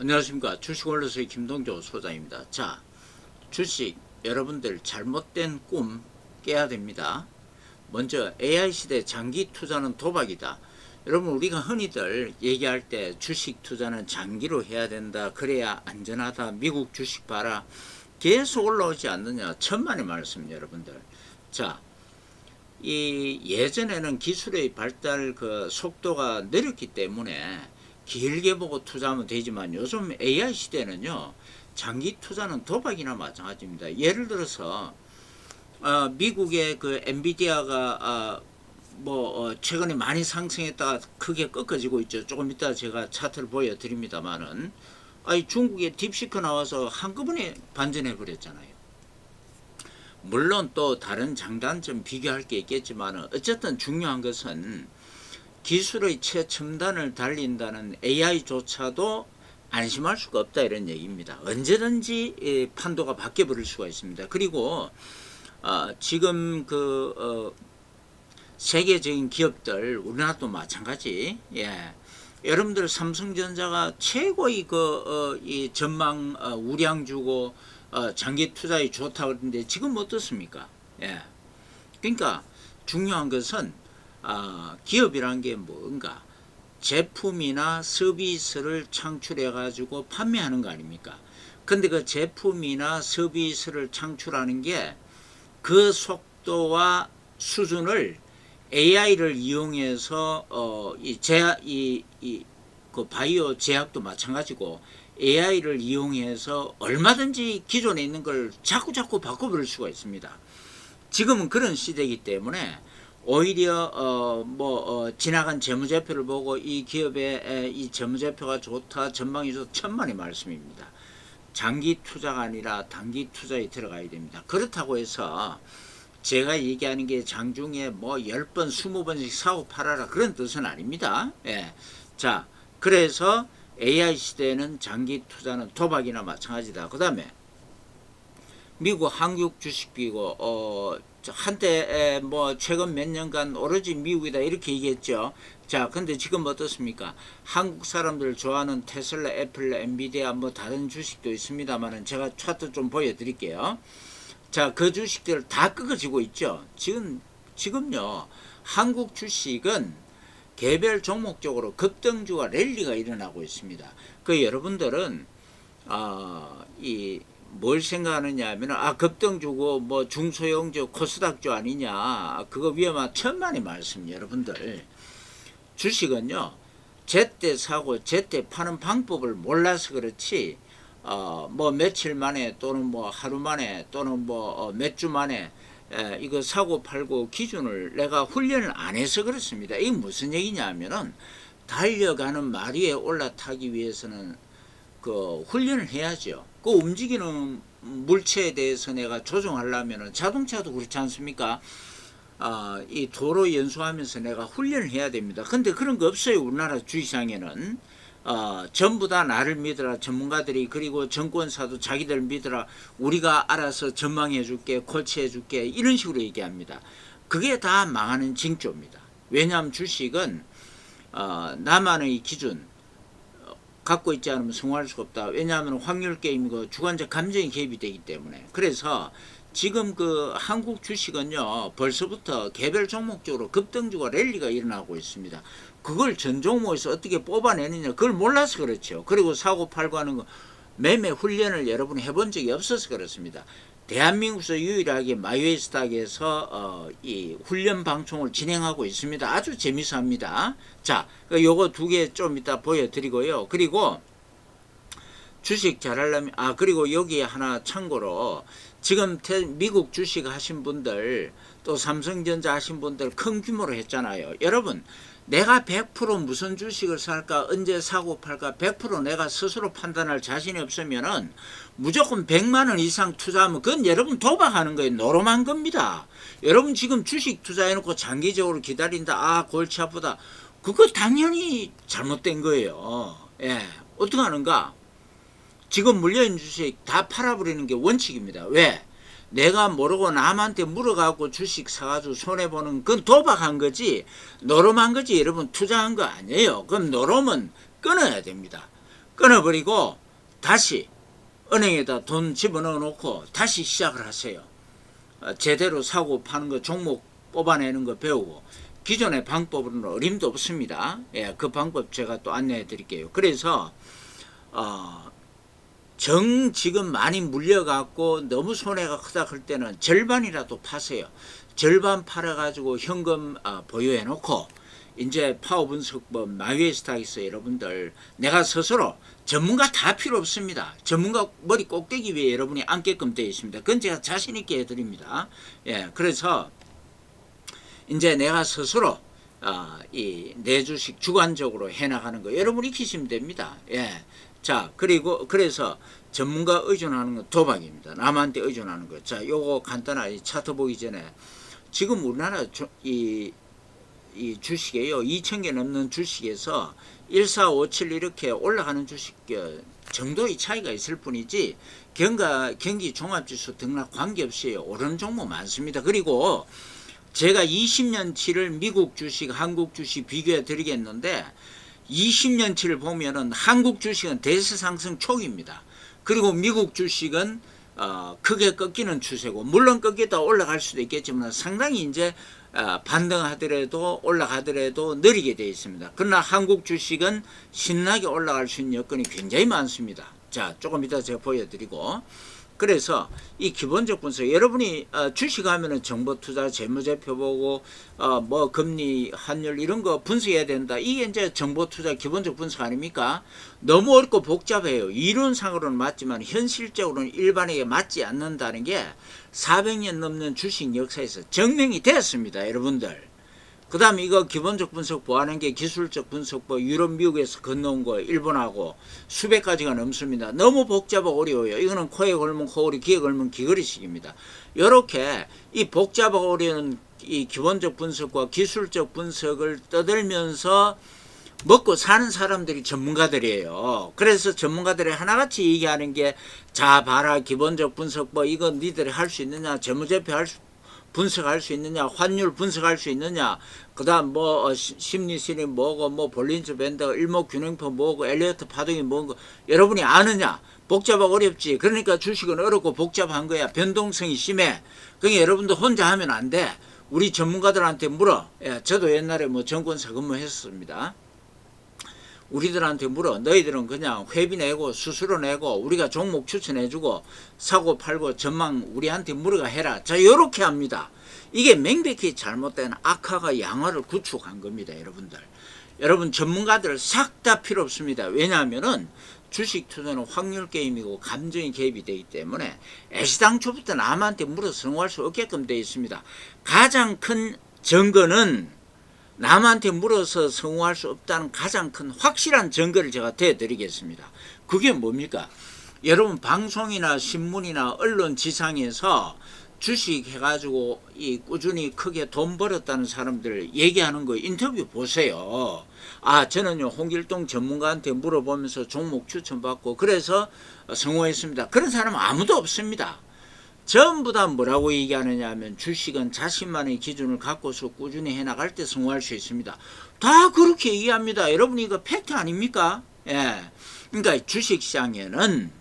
안녕하십니까 주식원로서의 김동조 소장입니다. 자 주식 여러분들 잘못된 꿈 깨야 됩니다. 먼저 AI 시대 장기 투자는 도박이다. 여러분 우리가 흔히들 얘기할 때 주식 투자는 장기로 해야 된다. 그래야 안전하다. 미국 주식 봐라. 계속 올라오지 않느냐. 천만의 말씀 여러분들. 자, 이 예전에는 기술의 발달 그 속도가 느렸기 때문에 길게 보고 투자하면 되지만 요즘 AI 시대는요 장기 투자는 도박이나 마찬가지입니다. 예를 들어서 어, 미국의 그 엔비디아가 아, 뭐 어, 최근에 많이 상승했다가 크게 꺾어지고 있죠. 조금 이따 제가 차트를 보여드립니다만은 아니 중국의 딥시크 나와서 한꺼번에 반전해 버렸잖아요. 물론 또 다른 장단점 비교할 게 있겠지만 어쨌든 중요한 것은 기술의 최첨단을 달린다는 AI조차도 안심할 수가 없다 이런 얘기입니다. 언제든지 이 판도가 바뀌어 버릴 수가 있습니다. 그리고 어, 지금 그 어, 세계적인 기업들 우리나라도 마찬가지. 예. 여러분들 삼성전자가 최고의 그이 전망 어, 우량 주고 어, 장기 투자에 좋다 그러는데 지금 어떻습니까? 예. 그러니까 중요한 것은 아, 기업이란 게 뭔가 제품이나 서비스를 창출해 가지고 판매하는 거 아닙니까? 근데 그 제품이나 서비스를 창출하는 게 그 속도와 수준을 AI를 이용해서 어 이 제약 이 이 그 바이오 제약도 마찬가지고 AI를 이용해서 얼마든지 기존에 있는 걸 자꾸 자꾸 바꿔버릴 수가 있습니다. 지금은 그런 시대이기 때문에 오히려 어 뭐 어, 지나간 재무제표를 보고 이 기업의 에, 이 재무제표가 좋다 전망이 좋다 천만의 말씀입니다. 장기 투자가 아니라 단기 투자에 들어가야 됩니다. 그렇다고 해서 제가 얘기하는 게 장중에 뭐 10번, 20번씩 사고 팔아라 그런 뜻은 아닙니다. 예. 자, 그래서 AI 시대에는 장기 투자는 도박이나 마찬가지다. 그 다음에 미국 한국 주식비고 어 한때 뭐 최근 몇 년간 오로지 미국이다 이렇게 얘기했죠. 자, 근데 지금 어떻습니까? 한국 사람들 좋아하는 테슬라, 애플, 엔비디아 뭐 다른 주식도 있습니다만은 제가 차트 좀 보여드릴게요. 자, 그 주식들 다 꺾어지고 있죠. 지금 지금요 한국 주식은 개별 종목적으로 급등주가 랠리가 일어나고 있습니다. 그 여러분들은 아이 뭘 생각하느냐 하면 아 급등 주고 뭐 중소형주 코스닥주 아니냐 그거 위험한 천만의 말씀 여러분들 주식은요 제때 사고 제때 파는 방법을 몰라서 그렇지 어 뭐 며칠 만에 또는 뭐 하루 만에 또는 뭐 몇 주 만에 에, 이거 사고 팔고 기준을 내가 훈련을 안 해서 그렇습니다. 이게 무슨 얘기냐 하면은 달려가는 마리에 올라타기 위해서는 그 훈련을 해야죠. 그 움직이는 물체에 대해서 내가 조종하려면은 자동차도 그렇지 않습니까? 아, 이 도로 연수하면서 내가 훈련을 해야 됩니다. 근데 그런 거 없어요. 우리나라 주식시장에는. 어, 전부 다 나를 믿어라. 전문가들이 그리고 정권사도 자기들 믿어라. 우리가 알아서 전망해 줄게. 코치해 줄게. 이런 식으로 얘기합니다. 그게 다 망하는 징조입니다. 왜냐하면 주식은 어, 나만의 기준 갖고 있지 않으면 성공할 수가 없다. 왜냐하면 확률 게임이고 주관적 감정이 개입이 되기 때문에. 그래서 지금 그 한국 주식은요 벌써부터 개별 종목적으로 급등주가 랠리가 일어나고 있습니다. 그걸 전 종목에서 어떻게 뽑아내느냐 그걸 몰라서 그렇죠. 그리고 사고 팔고 하는 거 매매 훈련을 여러분이 해본 적이 없어서 그렇습니다. 대한민국에서 유일하게 마이웨이스닥에서 어, 이 훈련 방송을 진행하고 있습니다. 아주 재미있어 합니다. 자, 그 요거 두 개 좀 이따 보여드리고요. 그리고 주식 잘하려면, 아, 그리고 여기 하나 참고로 지금 태, 미국 주식 하신 분들 또 삼성전자 하신 분들 큰 규모로 했잖아요. 여러분, 내가 100% 무슨 주식을 살까 언제 사고 팔까 100% 내가 스스로 판단할 자신이 없으면 은 무조건 100만 원 이상 투자하면 그건 여러분 도박하는 거예요. 노름한 겁니다. 여러분 지금 주식 투자해 놓고 장기적으로 기다린다. 아, 골치 아프다. 그거 당연히 잘못된 거예요. 예. 어떻게 하는가? 지금 물려있는 주식 다 팔아버리는 게 원칙입니다. 왜? 내가 모르고 남한테 물어가고 주식 사가지고 손해보는 그건 도박한 거지 노름한 거지 여러분 투자한 거 아니에요. 그럼 노름은 끊어야 됩니다. 끊어버리고 다시 은행에다 돈 집어넣어 놓고 다시 시작을 하세요. 어, 제대로 사고 파는 거 종목 뽑아내는 거 배우고 기존의 방법으로는 어림도 없습니다. 예, 그 방법 제가 또 안내해 드릴게요. 그래서 어, 정 지금 많이 물려갖고 너무 손해가 크다 그럴 때는 절반이라도 파세요. 절반 팔아가지고 현금 아, 보유해 놓고 이제 파워 분석법 마이웨스타에서 여러분들 내가 스스로 전문가 다 필요 없습니다. 전문가 머리 꼭대기 위에 여러분이 앉게끔 되어 있습니다. 그건 제가 자신 있게 해드립니다. 예, 그래서 이제 내가 스스로 아, 이내 주식 주관적으로 해나가는 거 여러분 익히시면 됩니다. 예. 자 그리고 그래서 전문가 의존하는 건 도박입니다. 남한테 의존하는 거. 자 요거 간단하게 차트 보기 전에 지금 우리나라 주, 이, 이 주식에요 2천 개 넘는 주식에서 1457 이렇게 올라가는 주식 어, 정도의 차이가 있을 뿐이지 경가 경기 종합지수 등락 관계없이 오르는 종목 많습니다. 그리고 제가 20년치를 미국 주식, 한국 주식 비교해 드리겠는데 20년치를 보면은 한국 주식은 대세 상승 초기입니다. 그리고 미국 주식은 어, 크게 꺾이는 추세고 물론 꺾이다 올라갈 수도 있겠지만 상당히 이제 어, 반등하더라도 올라가더라도 느리게 되어 있습니다. 그러나 한국 주식은 신나게 올라갈 수 있는 여건이 굉장히 많습니다. 자 조금 이따 제가 보여드리고 그래서 이 기본적 분석 여러분이 어, 주식하면은 정보 투자 재무제표 보고 어, 뭐 금리 환율 이런 거 분석해야 된다. 이게 이제 정보 투자 기본적 분석 아닙니까? 너무 어렵고 복잡해요. 이론상으로는 맞지만 현실적으로는 일반에게 맞지 않는다는 게 400년 넘는 주식 역사에서 증명이 됐습니다 여러분들 그 다음에 이거 기본적 분석 보하는 게 기술적 분석법 유럽 미국에서 건너온 거 일본하고 수백 가지가 넘습니다. 너무 복잡하고 어려워요. 이거는 코에 걸면 코걸이 귀에 걸면 귀걸이식입니다. 이렇게 이 복잡하고 어려운 이 기본적 분석과 기술적 분석을 떠들면서 먹고 사는 사람들이 전문가들이에요. 그래서 전문가들이 하나같이 얘기하는 게 자 봐라 기본적 분석법 이거 니들이 할 수 있느냐 재무제표 할 수, 분석할 수 있느냐 환율 분석할 수 있느냐 그 다음 뭐 어, 시- 심리실이 뭐고 뭐 볼린즈 밴드 일목균형표 뭐고 엘리어트 파동이 뭐고 여러분이 아느냐? 복잡하고 어렵지. 그러니까 주식은 어렵고 복잡한 거야. 변동성이 심해. 그러니까 여러분도 혼자 하면 안 돼. 우리 전문가들한테 물어. 예, 저도 옛날에 뭐 정권사 근무했었습니다 우리들한테 물어. 너희들은 그냥 회비 내고 수수료 내고 우리가 종목 추천해주고 사고 팔고 전망 우리한테 물어가 해라. 자 요렇게 합니다. 이게 명백히 잘못된 악화가 양화를 구축한 겁니다 여러분들. 여러분 전문가들 싹 다 필요 없습니다. 왜냐하면은 주식 투자는 확률 게임이고 감정이 개입이 되기 때문에 애시당초부터 남한테 물어 성공할 수 없게끔 되어 있습니다. 가장 큰 증거는 남한테 물어서 성공할 수 없다는 가장 큰 확실한 증거를 제가 대드리겠습니다. 그게 뭡니까? 여러분 방송이나 신문이나 언론 지상에서 주식 해가지고 이 꾸준히 크게 돈 벌었다는 사람들 얘기하는 거 인터뷰 보세요. 아 저는요 홍길동 전문가한테 물어보면서 종목 추천받고 그래서 성공했습니다. 그런 사람은 아무도 없습니다. 전부 다 뭐라고 얘기하느냐 하면 주식은 자신만의 기준을 갖고서 꾸준히 해나갈 때 성공할 수 있습니다. 다 그렇게 얘기합니다. 여러분 이거 팩트 아닙니까? 예. 그러니까 주식시장에는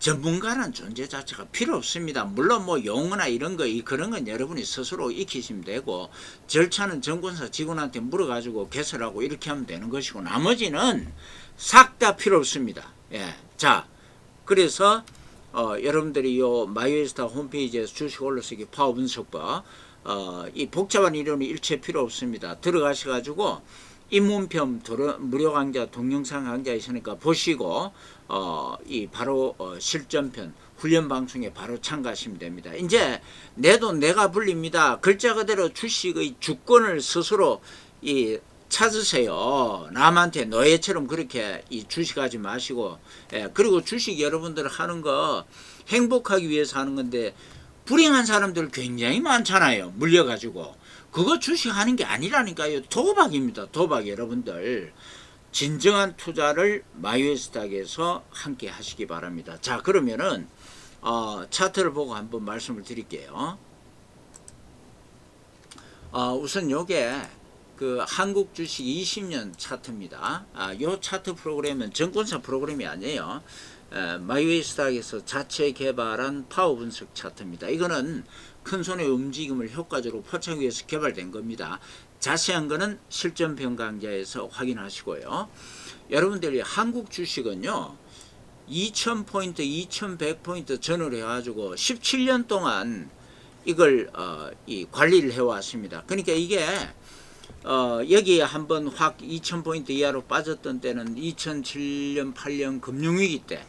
전문가라는 존재 자체가 필요 없습니다. 물론 뭐 용어나 이런 거, 이 그런 건 여러분이 스스로 익히시면 되고, 절차는 정권사 직원한테 물어가지고 개설하고 이렇게 하면 되는 것이고, 나머지는 싹 다 필요 없습니다. 예. 자, 그래서 어, 여러분들이 요 마이웨스타 홈페이지에서 주식 올려쓰기 파워 분석법 어, 이 복잡한 이론이 일체 필요 없습니다. 들어가셔가지고 입문편 무료 강좌 동영상 강좌 있으니까 보시고 어, 이 바로 어, 실전편 훈련 방송에 바로 참가하시면 됩니다. 이제 내 돈 내가 불립니다. 글자 그대로 주식의 주권을 스스로 이 찾으세요. 남한테 노예처럼 그렇게 이 주식하지 마시고, 예, 그리고 주식 여러분들 하는 거 행복하기 위해서 하는 건데, 불행한 사람들 굉장히 많잖아요. 물려가지고. 그거 주식하는 게 아니라니까요. 도박입니다. 도박 여러분들. 진정한 투자를 마이웨스닥에서 함께 하시기 바랍니다. 자, 그러면은, 어, 차트를 보고 한번 말씀을 드릴게요. 어, 우선 요게 그 한국 주식 20년 차트입니다. 아, 요 차트 프로그램은 증권사 프로그램이 아니에요. 에, 마이웨이 스탁에서 자체 개발한 파워 분석 차트입니다. 이거는 큰 손의 움직임을 효과적으로 포착하기 위해서 개발된 겁니다. 자세한 거는 실전 평강자에서 확인하시고요. 여러분들이 한국 주식은요. 2000포인트, 2100포인트 전을 해가지고 17년 동안 이걸 어, 이 관리를 해왔습니다. 그러니까 이게 어, 여기에 한번 확 2000포인트 이하로 빠졌던 때는 2007년, 8년 금융위기 때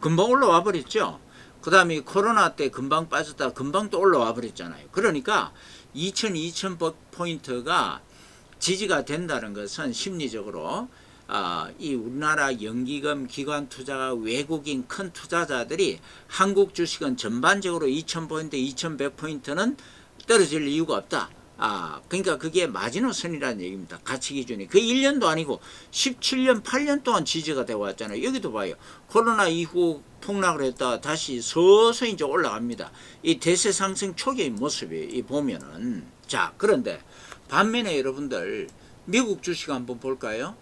금방 올라와 버렸죠. 그 다음에 코로나 때 금방 빠졌다 금방 또 올라와 버렸잖아요. 그러니까 2000, 2000포인트가 지지가 된다는 것은 심리적으로 아, 이 우리나라 연기금 기관 투자가 외국인 큰 투자자들이 한국 주식은 전반적으로 2000포인트, 2100포인트는 떨어질 이유가 없다. 아, 그러니까 그게 마지노선이라는 얘기입니다. 가치 기준이. 그 1년도 아니고 17년, 8년 동안 지지가 되어 왔잖아요. 여기도 봐요. 코로나 이후 폭락을 했다 다시 서서히 이제 올라갑니다. 이 대세 상승 초기의 모습이 이 보면은 자, 그런데 반면에 여러분들 미국 주식 한번 볼까요?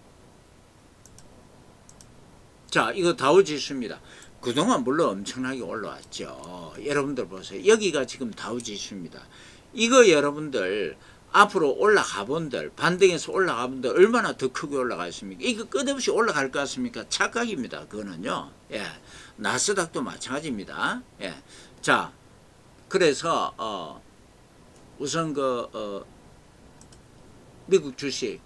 자, 이거 다우 지수입니다. 그동안 물론 엄청나게 올라왔죠. 여러분들 보세요. 여기가 지금 다우 지수입니다. 이거 여러분들 앞으로 올라가 본들 반등해서 올라가 본들 얼마나 더 크게 올라가 있습니까? 이거 끝없이 올라갈 것 같습니까? 착각입니다. 그거는요. 예. 나스닥도 마찬가지입니다. 예. 자, 그래서 어 우선 그 어, 미국 주식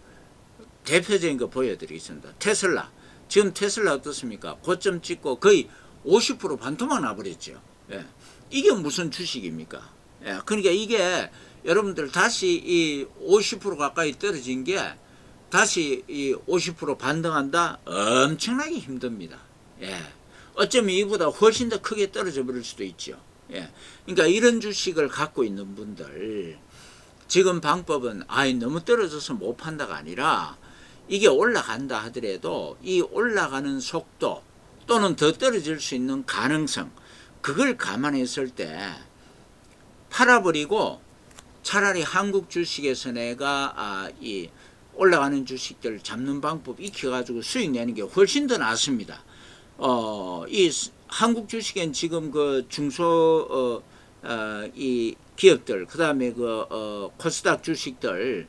대표적인 거 보여드리겠습니다. 테슬라. 지금 테슬라 어떻습니까? 고점 찍고 거의 50% 반토막 나버렸죠. 예. 이게 무슨 주식입니까? 예. 그러니까 이게 여러분들 다시 이 50% 가까이 떨어진 게 다시 이 50% 반등한다? 엄청나게 힘듭니다. 예. 어쩌면 이보다 훨씬 더 크게 떨어져 버릴 수도 있죠. 예. 그러니까 이런 주식을 갖고 있는 분들 지금 방법은 아이 너무 떨어져서 못 판다가 아니라 이게 올라간다 하더라도 이 올라가는 속도 또는 더 떨어질 수 있는 가능성 그걸 감안했을 때 팔아버리고 차라리 한국 주식에서 내가 아, 이 올라가는 주식들 잡는 방법 익혀가지고 수익 내는 게 훨씬 더 낫습니다. 어, 이 스- 한국 주식엔 지금 그 중소 어, 어, 이 기업들 그다음에 그 어, 코스닥 주식들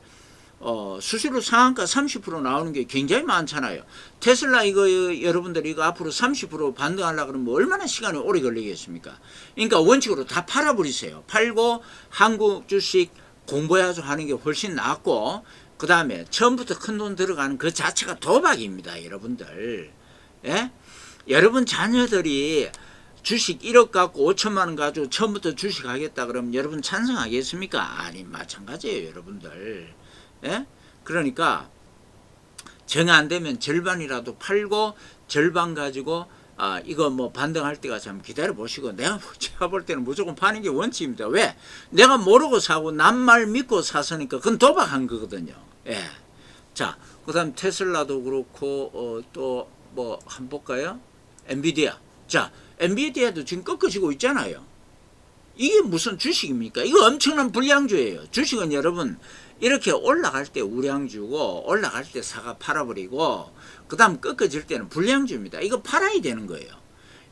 어, 수수료 상한가 30% 나오는 게 굉장히 많잖아요. 테슬라 이거 여러분들 이거 앞으로 30% 반등하려 그러면 얼마나 시간이 오래 걸리겠습니까? 그러니까 원칙으로 다 팔아버리세요. 팔고 한국 주식 공부해서 하는 게 훨씬 낫고 그 다음에 처음부터 큰 돈 들어가는 그 자체가 도박입니다, 여러분들. 예? 여러분 자녀들이 주식 1억 갖고 5천만 원 가지고 처음부터 주식 하겠다 그러면 여러분 찬성하겠습니까? 아니 마찬가지예요, 여러분들. 예? 그러니까 정 안 되면 절반이라도 팔고 절반 가지고 아 이거 뭐 반등할 때가 참 기다려 보시고 내가 뭐- 제가 볼 때는 무조건 파는 게 원칙입니다. 왜? 내가 모르고 사고 남말 믿고 샀으니까 그건 도박한 거거든요. 예. 자, 그다음 테슬라도 그렇고 어, 또뭐 한번 볼까요? 엔비디아. 자, 엔비디아도 지금 꺾어지고 있잖아요. 이게 무슨 주식입니까? 이거 엄청난 불량주예요. 주식은 여러분 이렇게 올라갈 때 우량주고 올라갈 때 사가 팔아버리고 그 다음 꺾어질 때는 불량주입니다. 이거 팔아야 되는 거예요.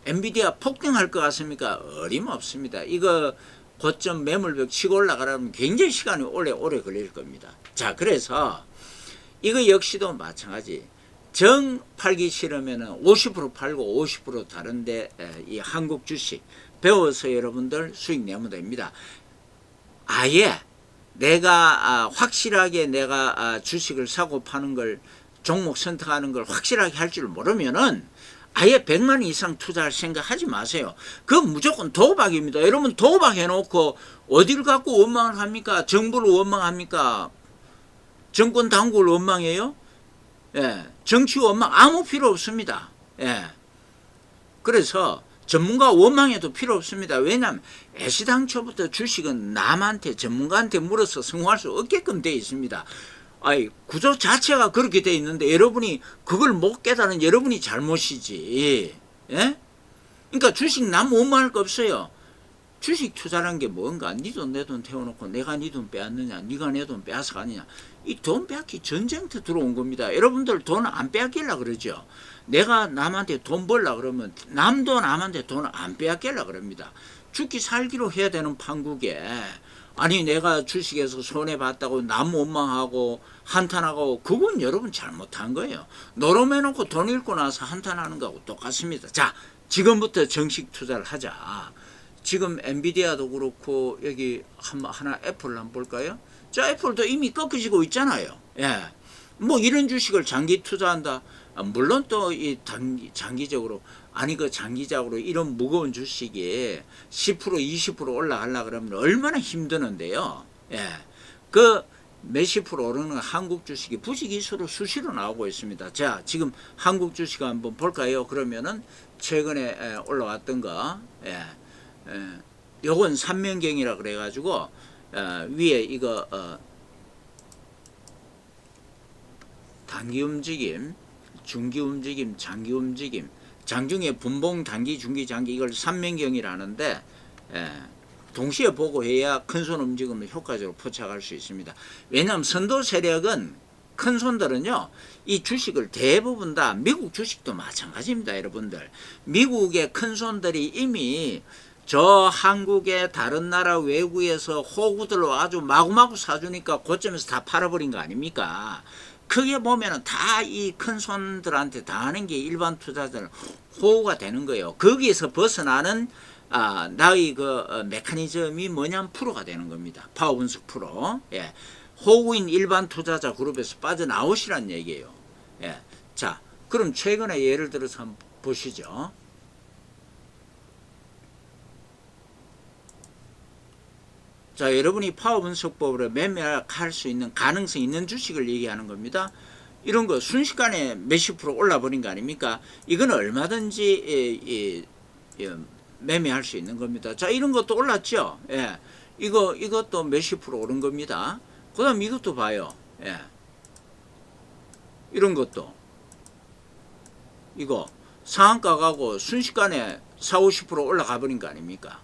엔비디아 폭등할 것 같습니까? 어림없습니다. 이거 고점 매물벽 치고 올라가려면 굉장히 시간이 오래 오래 걸릴 겁니다. 자 그래서 이거 역시도 마찬가지. 정 팔기 싫으면은 50% 팔고 50% 다른데 에, 이 한국 주식 배워서 여러분들 수익 내면 됩니다. 아예 내가 아, 확실하게 내가 아, 주식을 사고 파는 걸 종목 선택하는 걸 확실하게 할 줄 모르면은 아예 100만 원 이상 투자할 생각 하지 마세요. 그건 무조건 도박입니다. 여러분 도박 해놓고 어디를 갖고 원망을 합니까? 정부를 원망합니까? 정권 당국을 원망해요? 예, 정치 원망 아무 필요 없습니다. 예. 그래서 전문가 원망해도 필요 없습니다. 왜냐하면 애시당초부터 주식은 남한테 전문가한테 물어서 성공할 수 없게끔 되어 있습니다. 아이 구조 자체가 그렇게 되어 있는데 여러분이 그걸 못 깨달은 여러분이 잘못이지. 예? 그러니까 주식 남 원망할 거 없어요. 주식 투자라는 게 뭔가? 네 돈 내 돈 태워놓고 내가 네 돈 빼앗느냐? 네가 내 돈 빼앗아 가느냐? 이 돈 빼앗기 전쟁터 들어온 겁니다. 여러분들 돈 안 빼앗길라 그러죠. 내가 남한테 돈 벌라 그러면 남도 남한테 돈 안 빼앗길라 그럽니다. 죽기 살기로 해야 되는 판국에 아니 내가 주식에서 손해 봤다고 남 원망하고 한탄하고 그건 여러분 잘못한 거예요. 노름해놓고 돈 잃고 나서 한탄하는 거하고 똑같습니다. 자 지금부터 정식 투자를 하자. 지금 엔비디아도 그렇고 여기 한 하나 애플 한번 볼까요? 자 애플도 이미 꺾여지고 있잖아요. 예. 뭐 이런 주식을 장기 투자한다. 아, 물론 또이 단기 장기적으로 아니 그 장기적으로 이런 무거운 주식이 10% 20% 올라가려 그러면 얼마나 힘드는데요. 예. 그 몇십 프로 오르는 한국 주식이 부지기수로 수시로 나오고 있습니다. 자, 지금 한국 주식 한번 볼까요? 그러면은 최근에 에, 올라왔던 거, 예, 예, 요건 삼면경이라 그래가지고 어, 위에 이거 어, 단기 움직임, 중기 움직임, 장기 움직임, 장중에 분봉, 단기, 중기, 장기 이걸 삼면경이라는데 예, 동시에 보고 해야 큰손 움직임을 효과적으로 포착할 수 있습니다. 왜냐하면 선도 세력은 큰 손들은요, 이 주식을 대부분 다 미국 주식도 마찬가지입니다, 여러분들. 미국의 큰 손들이 이미 저 한국의 다른 나라 외국에서 호구들로 아주 마구마구 사주니까 고점에서 다 팔아버린 거 아닙니까? 크게 보면은 다 이 큰 손들한테 다 하는 게 일반 투자자들 호구가 되는 거예요. 거기에서 벗어나는 아, 나의 그 어, 메커니즘이 뭐냐면 프로가 되는 겁니다. 파워 분석 프로. 예. 호구인 일반 투자자 그룹에서 빠져나오시란 얘기예요. 예. 자, 그럼 최근에 예를 들어서 한번 보시죠. 자, 여러분이 파워 분석법으로 매매할 수 있는 가능성 있는 주식을 얘기하는 겁니다. 이런 거 순식간에 몇십 프로 올라 버린 거 아닙니까? 이건 얼마든지 예, 예, 예, 매매할 수 있는 겁니다. 자, 이런 것도 올랐죠? 예. 이거, 이것도 몇십 프로 오른 겁니다. 그 다음 이것도 봐요. 예. 이런 것도. 이거 상한가 가고 순식간에 4, 50% 올라가 버린 거 아닙니까?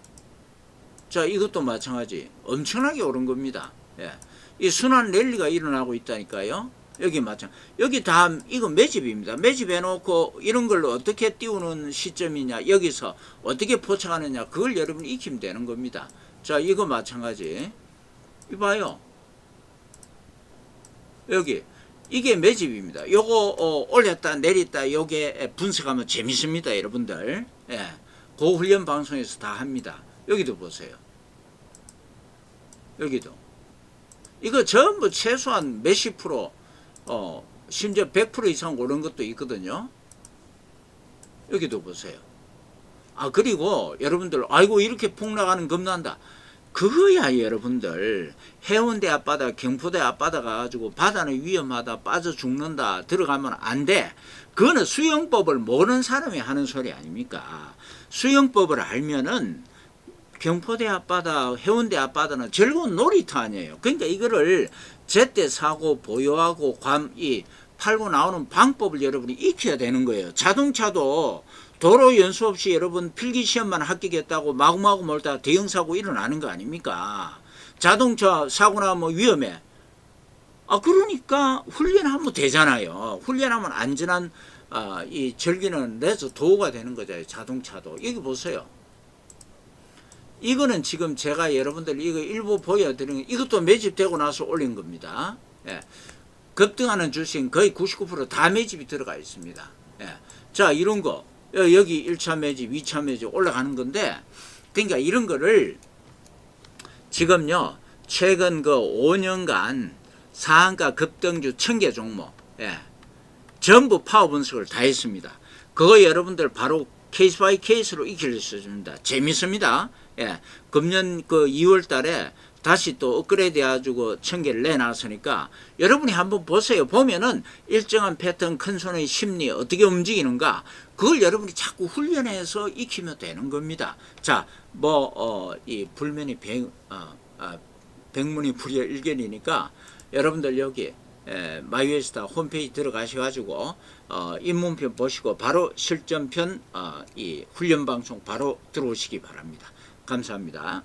자, 이것도 마찬가지. 엄청나게 오른 겁니다. 예. 이 순환 랠리가 일어나고 있다니까요. 여기 마찬 여기 다 이거 매집입니다. 매집해 놓고 이런 걸 어떻게 띄우는 시점이냐 여기서 어떻게 포착하느냐 그걸 여러분이 익히면 되는 겁니다. 자 이거 마찬가지 이봐요. 여기 이게 매집입니다. 요거 어, 올렸다 내렸다 요게 분석하면 재밌습니다, 여러분들. 예. 고훈련 방송에서 다 합니다. 여기도 보세요. 여기도 이거 전부 최소한 몇십 프로 어, 심지어 100% 이상 오른 것도 있거든요. 여기도 보세요. 아, 그리고 여러분들, 아이고, 이렇게 폭락하는 겁난다. 그거야, 여러분들. 해운대 앞바다, 경포대 앞바다 가가지고 바다는 위험하다, 빠져 죽는다, 들어가면 안 돼. 그거는 수영법을 모르는 사람이 하는 소리 아닙니까? 수영법을 알면은 경포대 앞바다, 해운대 앞바다는 즐거운 놀이터 아니에요. 그러니까 이거를 제때 사고 보유하고 관, 이 팔고 나오는 방법을 여러분이 익혀야 되는 거예요. 자동차도 도로 연수 없이 여러분 필기 시험만 합격했다고 마구마구 몰다 대형 사고 일어나는 거 아닙니까? 자동차 사고 나면 위험해. 아 그러니까 훈련하면 되잖아요. 훈련하면 안전한 아, 이 절기는 내서 도구가 되는 거죠. 자동차도 여기 보세요. 이거는 지금 제가 여러분들 이거 일부 보여드리는 이것도 매집되고 나서 올린 겁니다. 예. 급등하는 주식은 거의 99%다 매집이 들어가 있습니다. 예. 자, 이런 거. 여기 1차 매집, 2차 매집 올라가는 건데, 그러니까 이런 거를 지금요, 최근 그 5년간 상한가 급등주 1000개 종목, 예. 전부 파워 분석을 다 했습니다. 그거 여러분들 바로 케이스 바이 케이스로 익힐 수 있습니다. 재밌습니다. 예, 금년 그 2월 달에 다시 또 업그레이드 해가지고 천개를 내놨으니까 여러분이 한번 보세요. 보면은 일정한 패턴 큰 손의 심리 어떻게 움직이는가 그걸 여러분이 자꾸 훈련해서 익히면 되는 겁니다. 자, 뭐, 어, 이 불면이 백, 어, 어, 백문이 불여 일견이니까 여러분들 여기 에, 마이웨스타 홈페이지 들어가셔가지고 어, 입문편 보시고 바로 실전편 어, 이 훈련 방송 바로 들어오시기 바랍니다. 감사합니다.